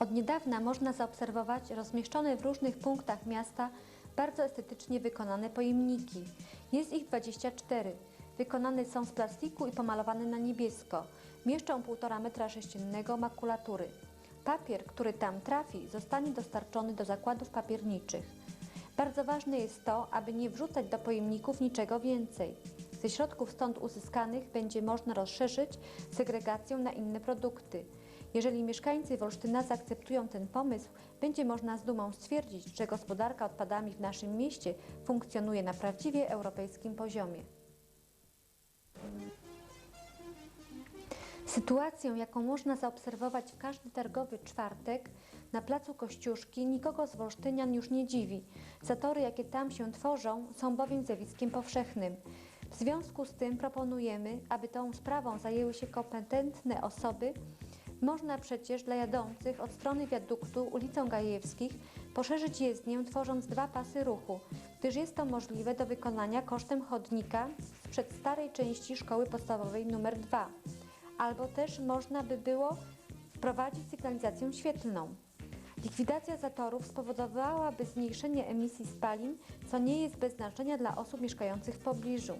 Od niedawna można zaobserwować rozmieszczone w różnych punktach miasta bardzo estetycznie wykonane pojemniki. Jest ich 24. Wykonane są z plastiku i pomalowane na niebiesko. Mieszczą 1,5 metra sześciennego makulatury. Papier, który tam trafi, zostanie dostarczony do zakładów papierniczych. Bardzo ważne jest to, aby nie wrzucać do pojemników niczego więcej. Ze środków stąd uzyskanych będzie można rozszerzyć segregację na inne produkty. Jeżeli mieszkańcy Wolsztyna zaakceptują ten pomysł, będzie można z dumą stwierdzić, że gospodarka odpadami w naszym mieście funkcjonuje na prawdziwie europejskim poziomie. Sytuację, jaką można zaobserwować w każdy targowy czwartek na placu Kościuszki, nikogo z Wolsztynian już nie dziwi. Zatory, jakie tam się tworzą, są bowiem zjawiskiem powszechnym. W związku z tym proponujemy, aby tą sprawą zajęły się kompetentne osoby. Można przecież dla jadących od strony wiaduktu ulicą Gajewskich poszerzyć jezdnię, tworząc dwa pasy ruchu, gdyż jest to możliwe do wykonania kosztem chodnika sprzed starej części szkoły podstawowej nr 2 albo też można by było wprowadzić sygnalizację świetlną. Likwidacja zatorów spowodowałaby zmniejszenie emisji spalin, co nie jest bez znaczenia dla osób mieszkających w pobliżu.